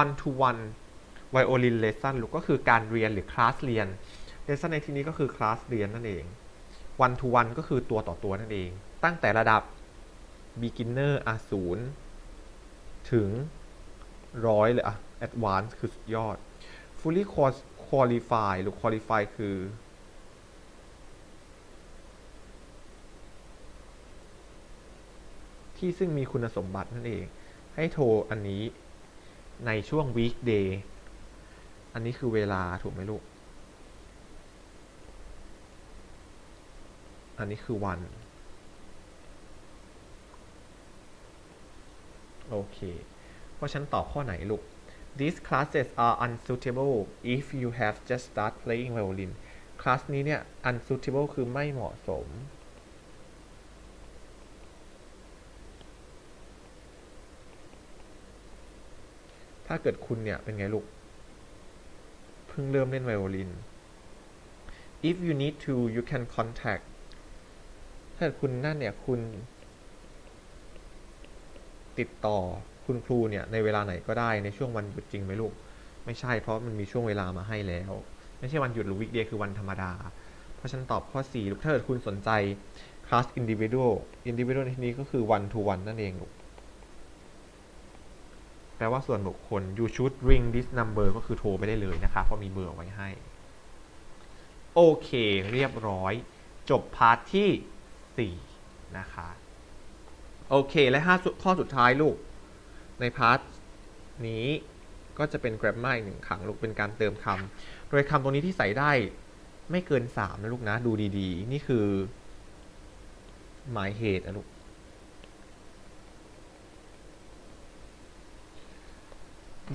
one to one violin lesson ลูกก็คือการเรียนหรือคลาสเรียน lesson ในที่นี้ก็คือคลาสเรียนนั่นเอง one to one ก็คือตัวต่อตัวนั่นเอง ตั้งแต่ระดับ beginner อะศูนย์ถึงร้อยเลยอะ advanced คือสุดยอด fully qualify หรือ qualify คือที่ซึ่งมีคุณสมบัตินั่นเอง ให้โทรอันนี้ ในช่วง weekday อันนี้คือเวลาถูกไหมลูก อันนี้คือวัน โอเค เพราะฉันตอบข้อไหนลูก These classes are unsuitable if you have just start playing violin คลาสนี้เนี่ย unsuitable คือไม่เหมาะสม ถ้าเกิดคุณเนี่ยเป็นไงลูก เพิ่งเริ่มเล่นไวโอลิน if you need to you can contact ถ้าเกิดคุณนั่นเนี่ยคุณ ติดต่อคุณครูเนี่ยในเวลาไหนก็ได้ในช่วงวันหยุดจริงไหมลูก ไม่ใช่เพราะมันมีช่วงเวลามาให้แล้ว ไม่ใช่วันหยุดหรือวิกเดย์คือวันธรรมดา เพราะฉันตอบข้อ 4 ลูกถ้าเกิดคุณสนใจ class individual individual ในที่นี้ก็คือ one to one นั่นเองลูก แปลว่าส่วนบุคคล you should ring this number ก็คือโทรไปได้เลยนะคะเพราะมีเบอร์ไว้ให้ โอเค เรียบร้อย จบพาร์ทที่ 4 นะคะ โอเค และ5ข้อสุดท้ายลูก ในพาร์ทนี้ก็จะเป็น grammar อีกหนึ่งครั้งลูกเป็นการเติมคำ โดยคำตรงนี้ที่ใส่ได้ไม่เกิน 3 นะลูกนะ ดูดีๆ นี่คือหมายเหตุนะลูก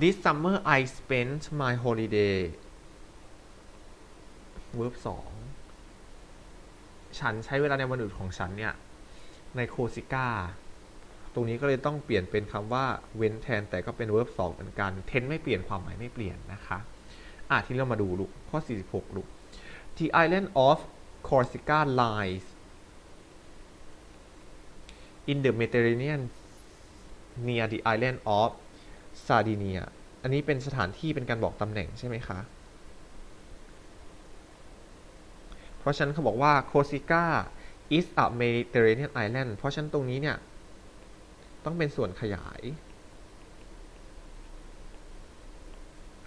This summer I spent my holiday verb 2ฉันใช้เวลาในวันหยุดของฉันเนี่ย ในโคซิก้า ตรงนี้ก็เลยต้องเปลี่ยนเป็นคำว่า เว้นแทนแต่ก็เป็น verb 2เหมือนกัน เทนไม่เปลี่ยนความหมายไม่เปลี่ยนนะคะ อะ ที่เรามาดูลูก ข้อ 46 ลูก The island of Corsica lies in the Mediterranean near the island of ซาดิเนีย อันนี้เป็นสถานที่เป็นการบอกตำแหน่งใช่ไหมคะ เพราะฉะนั้นเขาบอกว่า Corsica is a Mediterranean island เพราะฉะนั้นตรงนี้เนี่ย ต้องเป็นส่วนขยาย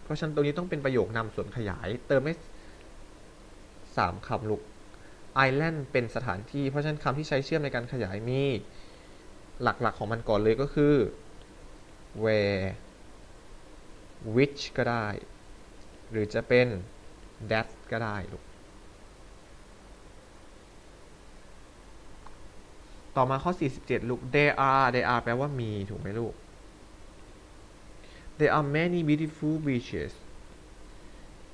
เพราะฉะนั้นตรงนี้ต้องเป็นประโยคนำส่วนขยาย เติมไม่สามคำลูก island เป็นสถานที่ เพราะฉะนั้นคำที่ใช้เชื่อมในการขยายมีหลักๆของมันก่อนเลยก็คือ where which ก็ได้ หรือจะเป็น that ก็ได้ลูก ต่อมาข้อ 47 ลูก there are there are แปลว่ามี ถูกไหมลูก there are many beautiful beaches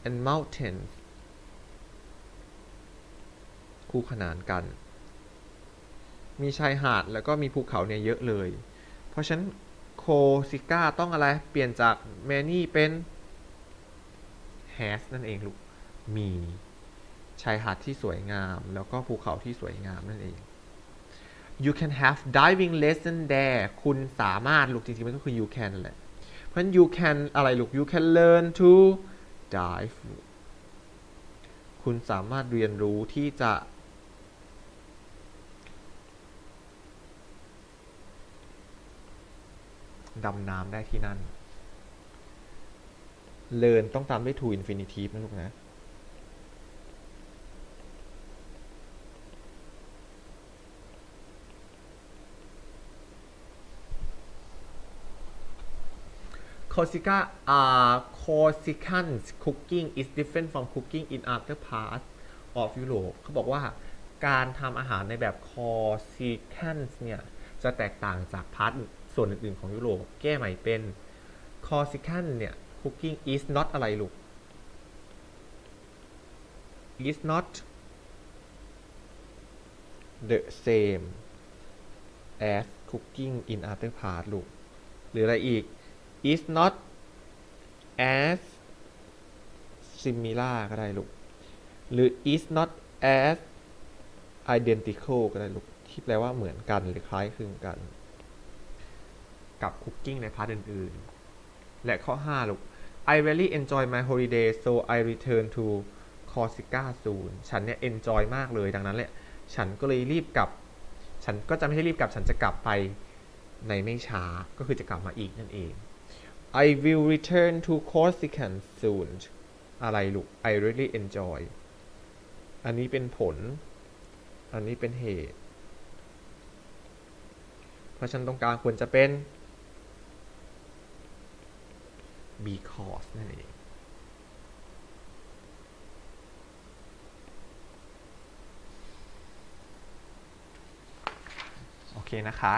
and mountains คู่ขนานกัน มีชายหาดแล้วก็มีภูเขาเนี่ยเยอะเลย เพราะฉะนั้น โคซิก้าต้องอะไร เปลี่ยนจาก many เป็น has นั่นเองลูก มีชายหาดที่สวยงาม แล้วก็ภูเขาที่สวยงามนั่นเอง you can have diving lesson there คุณสามารถลูกจริงๆ มันก็คือ you can แหละ เพราะฉะนั้น you can อะไรลูก you can learn to dive คุณสามารถเรียนรู้ที่จะ ดำน้ำได้ที่นั่น เลินต้องตามด้วยทูอินฟินิทีฟนะลูกนะ Corsica uh, Corsican cooking is different from cooking in other parts of Europe เขาบอกว่าการทำอาหารในแบบอสิคันส์เนี่ย จะแตกต่างจากพาร์ท ส่วนอื่นๆของยุโรปแก้ใหม่เป็น Corsican เนี่ย cooking is not อะไรลูก is not the same as cooking in other part ลูก หรืออะไรอีก is not as similar ก็ได้ลูก หรือ is not as identical ก็ได้ลูก ที่แปลว่าเหมือนกันหรือคล้ายคลึงกัน กับ cooking ในพาร์ทอื่นๆ และข้อ 5 ลูก I really enjoy my holiday so I return to Corsica soon ฉันเนี่ย enjoy มากเลยดังนั้นแหละ ฉันก็เลยรีบกลับ ฉันก็จะไม่ใช่รีบกลับ ฉันจะกลับไปในไม่ช้า ก็คือจะกลับมาอีกนั่นเอง I will return to Corsica soon อะไรลูก I really enjoy อันนี้เป็นผล อันนี้เป็นเหตุ เพราะฉันตรงกลางควรจะเป็น because นั่นเองโอเคนะคะ